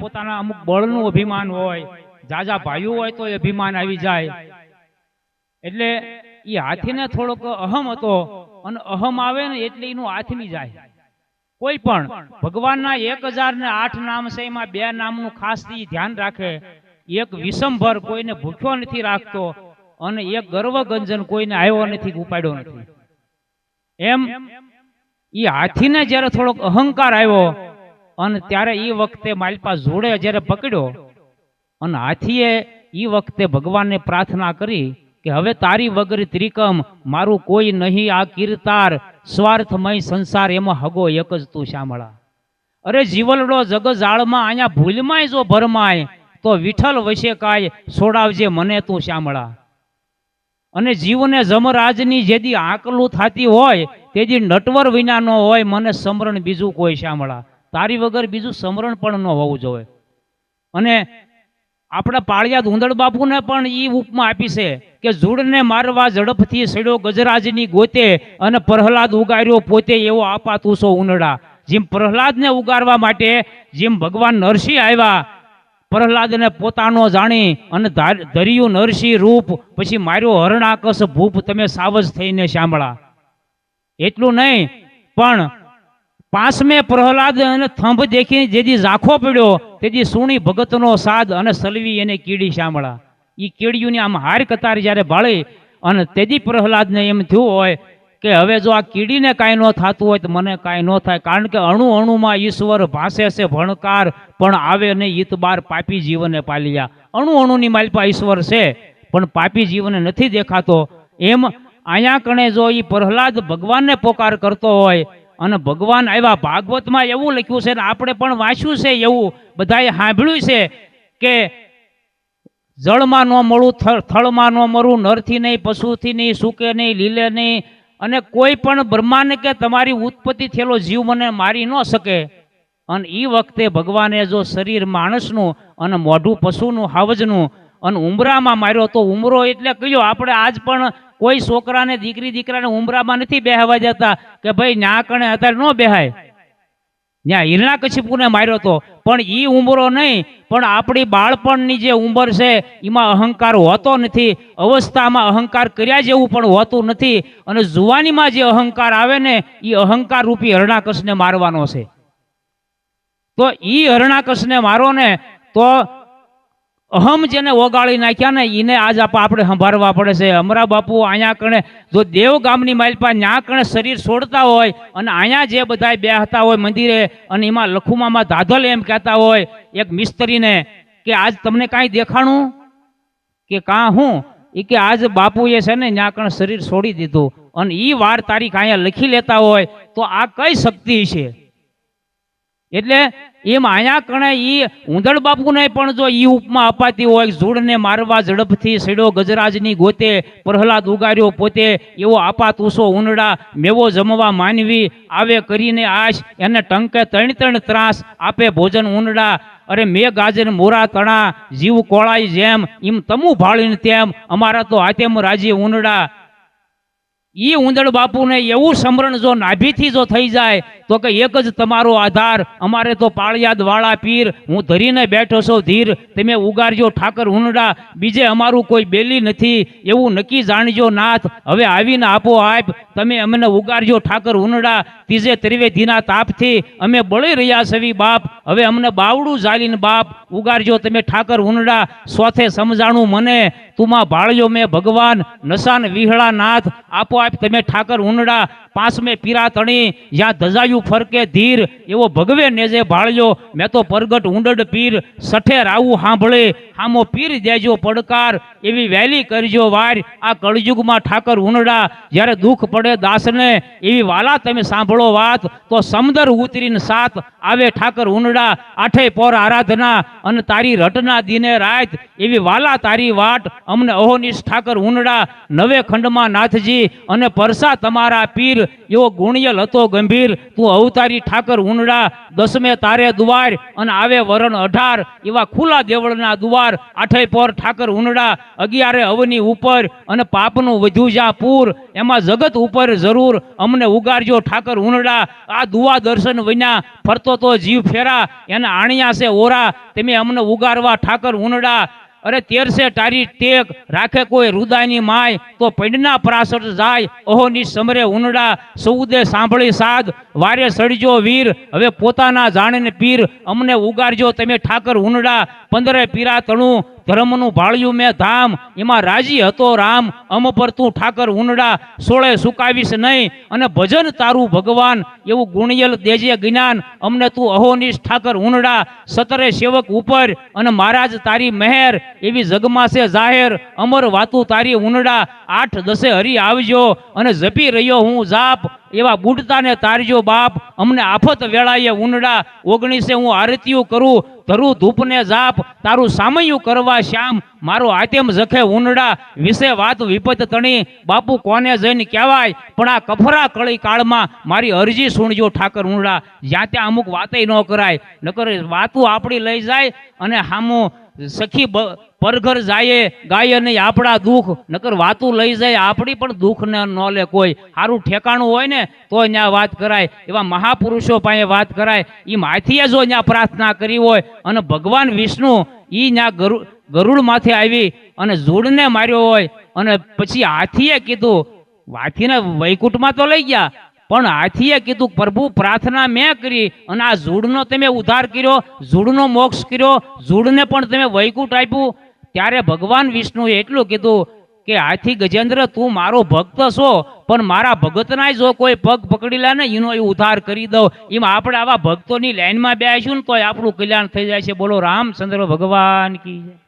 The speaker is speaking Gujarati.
પોતાના અમુક બળનું અભિમાન હોય, જાજા ભાઈઓ હોય તો અભિમાન આવી જાય. એટલે એ હાથીને થોડોક અહમ હતો અને અહમ આવે ને એટલે એનું હાથમી જાય. કોઈ પણ ભગવાનના એક હજાર ને આઠ નામ છે, એમાં બે નામનું ખાસ ધ્યાન રાખે. એક વિષમભર કોઈને ભૂખ્યો નથી રાખતો અને એક ગર્વગંજન કોઈને આવ્યો નથી, ઉપાડ્યો નથી. એમ એ હાથીને જ્યારે થોડોક અહંકાર આવ્યો અને ત્યારે એ વખતે માલપા જોડે જ્યારે પકડ્યો, અને હાથીએ એ વખતે ભગવાનને પ્રાર્થના કરી કે હવે તારી વગર ત્રિકમ, મારું કોઈ નહીં, આ કીર્તાર, સ્વાર્થમય સંસાર એમાં હગો એક જ તું શામળા અરે જીવલડો જગ જાળમાં અહીંયા ભૂલમાંય જો ભરમાય, તો વિઠ્ઠલ વશે કાય છોડાવજે મને તું શામળા અને જીવને જમરાજની જેદી આકલું થતી હોય, તેદી નટવર વિના ન હોય, મને સમરણ બીજું કોઈ શામળા તારી વગર બીજું સમરણ પણ ન હોવું જોઈએ અને આપણા પાળિયા ધૂંધળ બાપુને પણ એ ઉપમા આપી છે કે ઝૂડને મારવા ઝડપથી સડ્યો ગજરાજની ગોતે અને પ્રહલાદ ઉગાર્યો પોતે એવો આપા તુસો ઉનડા જેમ પ્રહલાદને ઉગારવા માટે જેમ ભગવાન નરસિંહ આવ્યા, પ્રહલાદને પોતાનો જાણી અને ધાર- ધર્યું નરસિંહ રૂપ, પછી માર્યો હરણાકસ ભૂપ, તમે સાવજ થઈને સાંભળા. એટલું નહીં, પણ પાંચમે પ્રહલાદ અને થંભ દેખીને જેથી ઝાંખો પડ્યો તેથી સુણી ભગતનો સાદ અને સલવી એને કીડી સાંભળા એ કીડીઓની આમ હાર કતાર જ્યારે ભાળી અને તેથી પ્રહલાદને એમ થયું હોય કે હવે જો આ કીડીને કાંઈ ન થતું હોય તો મને કાંઈ ન થાય, કારણ કે અણુ અણુમાં ઈશ્વર ભાસે છે ભણકાર, પણ આવે ને ઈત બાર પાપી જીવને પાલ્યા. અણુ અણુની માલપા ઈશ્વર છે, પણ પાપી જીવને નથી દેખાતો. એમ અહીંયા કણે જો એ પ્રહલાદ ભગવાનને પોકાર કરતો હોય અને ભગવાન આવ્યા. ભાગવતમાં એવું લખ્યું છે ને આપણે પણ વાંચ્યું છે એવું. બધાએ સાંભળ્યું છે કે જળમાં ન મળું થળમાં ન મળું નરથી નહીં, પશુથી નહીં, સૂકે નહીં, લીલે નહીં. અને કોઈ પણ બ્રહ્માંડ કે તમારી ઉત્પત્તિ થયેલો જીવ મને મારી ન શકે. અને એ વખતે ભગવાને જો શરીર માણસનું અને મોઢું પશુનું, હાવજનું અને ઉમરામાં માર્યો તો ઉમરો એટલે કયો, આપણે આજ પણ કોઈ છોકરાને, દીકરી, દીકરાને ઉમરામાં નથી બેહવા જતા કે ભાઈ ન્યા કણે અત્યારે ન બેહાય. ત્યાં હિરણા કશિપુને માર્યો તો. પણ ઈ ઉંમરો નહીં, પણ આપણી બાળપણની જે ઉંમર છે, એમાં અહંકાર હોતો નથી. અવસ્થામાં અહંકાર કર્યા જેવું પણ હોતું નથી. અને જુવાનીમાં જે અહંકાર આવે ને એ અહંકાર રૂપી હરણાકશને મારવાનો છે. તો એ હરણાકશને મારો ને, તો અહમ જેને ઓગાળી નાખ્યા ને એને આજ આપ- આપણે સંભાળવા પડે છે. અમરા બાપુ અહીંયા કણે જો દેવ ગામની માલપા ન્યા કણે શરીર છોડતા હોય અને અહીંયા જે બધા બેહતા હોય મંદિરે અને એમાં લખુમામાં ધાધલ એમ કહેતા હોય એક મિસ્ત્રીને કે આજ તમને કાંઈ દેખાણું? કે કાં હું? એ કે આજ બાપુએ છે ને ન્યા કણે શરીર છોડી દીધું. અને એ વાર તારીખ અહીંયા લખી લેતા હોય તો આ કઈ શક્તિ છે? એટલે એ માયા કણે ઈ ઉંદડ બાપુને પણ જો ઈ ઉપમા અપાતી હોય ઝૂડને મારવા ઝડપથી સડ્યો ગજરાજની ગોતે, પ્રહલાદ ઉગાર્યો પોતે, એવો આપા તુસો ઉંદડા મેવો જમવા માનવી, આવે કરીને આશ એને ટંકે ત્રણ ત્રણ ત્રાસ આપે ભોજન ઉંદડા. અરે મેં ગાજર, મોરા, તણા, જીવ, કોળાઈ જેમ એમ તમુ ભાળીને તેમ, અમારા તો હાથેમ રાજી ઉંદડા. ઈ ઉંદડ બાપુને એવું સમરણ જો નાભીથી જો થઈ જાય તો કે એક જ તમારો આધાર, અમારે તો પાળિયાદ વાળા પીર, હું ધરીને બેઠો છો ધીર, તમે ઉગારજો ઠાકર ઉનડા બીજે અમારું કોઈ બેલી નથી, એવું નક્કી જાણજો નાથ, હવે આવીને આપો આપ, તમે અમને ઉગારજો ઠાકર ઉનડા ત્રીજે ત્રિવેદીના તાપથી, અમે બળી રહ્યા છવી બાપ, હવે અમને બાવડું જાલીને બાપ ઉગારજો તમે ઠાકર ઉનડા સ્વાથે સમજાણું મને, તુમાં ભાળ્યો મેં ભગવાન, નશાન વિહળા નાથ આપોઆપ તમે ઠાકર ઉંડા મેં પીરા તણી જ્યાં ધજાયું ફરકે ધીર, એવો ભગવે નેજે ભાળ્યો મેં તો પરગટ ઉંડડ પીર, સઠે રાવું સાંભળે હામો પીર દેજો પડકાર, એવી વહેલી કરજો વાર. આ કળયુગમાં ઠાકર ઉનડા જ્યારે દુઃખ પડે દાસને, એવી વાલા તમે સાંભળો વાત. તો સમદર ઉતરીને સાત, આવે ઠાકર ઉનડા આઠે પોર આરાધના, અને તારી રટના દિને રાત. એવી વાલા તારી વાટ, અમને અહોનિશ ઠાકર ઉંડા નવે ખંડમાં નાથજી, અને પરસા તમારા પીર. એવો ગુણિયલ હતો ગંભીર. તું અવતારી ઠાકર ઉનડા દસમે તારે દુવાર અને આવે વરણ અઢાર. એવા ખુલ્લા દેવળના દુવાર, આઠે પર ઠાકર ઉનડા અગિયારે અવની ઉપર અને પાપનું વધુ જ્યાં પૂર. એમાં જગત ઉપર જરૂર. અમને ઉગારજો ઠાકર ઉનડા આ દુવા દર્શન વિના ફરતો તો જીવ ફેરા. એના આણિયા છે ઓરા. તમે અમને ઉગારવા ઠાકર ઉનડા અરે તેરસે તારી ટેક, રાખે કોઈ રુદાની માય, તો પૈડના પ્રાસર જાય. ઓહોની સમરે ઉનડા સૌદે સાંભળી સાદ વારે સડજો વીર, હવે પોતાના જાણીને પીર. અમને ઉગારજો તમે ઠાકર ઉનડા પંદરે પીરા તણું. ધર્મનું ભાળ્યું મેં ધામ, એમાં રાજી હતો રામ. અમ પર તું ઠાકર ઉનડા સોળે સુકાવીશ નહીં. અને ભજન તારું ભગવાન, એવું ગુણિયલ દેજે જ્ઞાન અમને તું અહોનીશ ઠાકર ઉનડા સતરે સેવક ઉપર. અને મહારાજ તારી મહેર, એવી જગમાં છે જાહેર. અમર વાતું તારી ઉનડા આઠ દસે હરી આવજો. અને જપી રહ્યો હું જાપ. એવા બુડતાને તારજો બાપ, અમને આફત વેળાએ ઉનડા ઓગણીસે હું આરતીયું કરું, ધરું ધૂપને જાપ, તારું સામયું કરવા શ્યામ. મારો આતેમ જખે ઉનડા વિશે વાત વિપત તણી. બાપુ કોને જઈને કહેવાય? પણ આ કફરા કળી કાળમાં મારી અરજી સુણજો ઠાકર ઉનડા જ્યાં ત્યાં અમુક વાતે ન કરાય. નકર વાતું આપણી લઈ જાય અને હામું સખી પરઘર જાય, ગાય નહીં આપણા દુઃખ. નકર વાતું લઈ જાય, આપણી પણ દુઃખ ને ન લે કોઈ. સારું ઠેકાણું હોય ને તો ત્યાં વાત કરાય. એવા મહાપુરુષો પાસે વાત કરાય. એ માથીએ જો ત્યાં પ્રાર્થના કરી હોય, અને ભગવાન વિષ્ણુ એ ત્યાં ગરુ ગરુડ માથે આવી અને ઝૂડને માર્યો હોય, અને પછી હાથીએ કીધું, હાથીને વૈકુંઠમાં તો લઈ ગયા, પણ હાથીએ કીધું, પ્રભુ, પ્રાર્થના મેં કરી, અને આ ઝૂડનો તમે ઉદ્ધાર કર્યો, ઝૂડનો મોક્ષ કર્યો, ઝૂડને પણ તમે વૈકુંઠ આપ્યું ત્યારે ભગવાન વિષ્ણુએ એટલું કીધું કે, આથી ગજેન્દ્ર, તું મારો ભક્ત છો, પણ મારા ભગતના જો કોઈ પગ પકડી લે ને, એનો એ ઉદ્ધાર કરી દઉં એમાં આપણે આવા ભક્તોની લાઈનમાં બેસીશું ને, તોય આપણું કલ્યાણ થઈ જાય છે બોલો રામચંદ્ર ભગવાન કી.